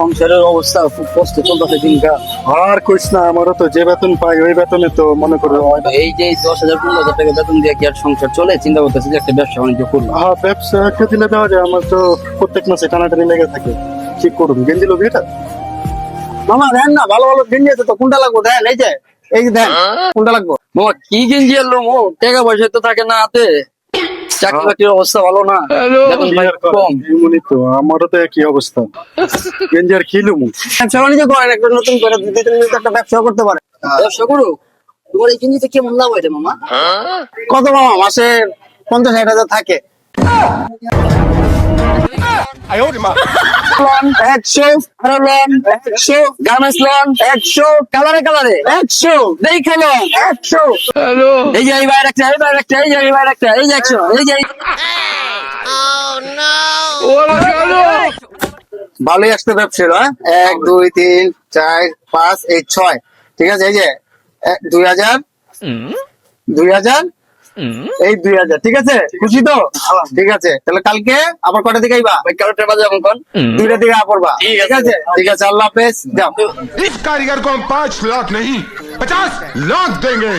সংসারের অবস্থা খুব কষ্ট চলতেছে দিনকাল। আর কইস না আমারও তো যে বেতন পাই ওই বেতনে তো মনে করো এই যে দশ হাজার পনেরো হাজার টাকা বেতন দিয়ে কি আর সংসার চলে? চিন্তা করতেছি যে একটা ব্যবসা বাণিজ্য করব। হ্যাঁ ব্যবসা একটা দিলে দেওয়া যায় আমার তো প্রত্যেক মাসে টানাটানি লেগে থাকে। কি করুন গেঞ্জি লোক এটা? মামা দেন না ভালো ভালো গেঞ্জি আছে তো কোনটা লাগবো? দেন এই যে এই দেন কোনটা লাগবো? মামা কি গেঞ্জি এলো মো টাকা পয়সা তো থাকে না হাতে। চাকরি বাকরির অবস্থা ভালো না। কম। তো আমারও তো একই অবস্থা। গেঞ্জি আর খিলুমু ব্যবসা বাণিজ্য করেন একটা নতুন করে দুই তিন মিনিট একটা ব্যবসা করতে পারে। ব্যবসা করুক তোমার এই গেঞ্জিতে কেমন লাভ হয় রে মামা? কত মামা? মাসে পঞ্চাশ ষাট হাজার থাকে। একশো আরও একশো গার্মেন্টস লোন একশো কালারে কালারে একশো দেখে একশো এই যে এই বাইরে একটা এই বাইরে একটা এই যে এই বাইরে একটা এই যে একশো এই যে ভালোই আসতে ব্যবসা হ্যাঁ? এক দুই তিন চার পাঁচ এই ছয়। ঠিক আছে এই যে দুই হাজার দুই হাজার এই দুই হাজার ঠিক আছে খুশি তো ঠিক আছে তাহলে কালকে আবার কটা দিকে আইবা ওই কারোটা বাজে এখন কোন দুইটা দিকে পড়বা ঠিক ঠিক আছে। আছে ঠিক আছে আল্লাহ হাফেজ যাও इस कारीगर को हम पाँच लाख नहीं पचास लाख देंगे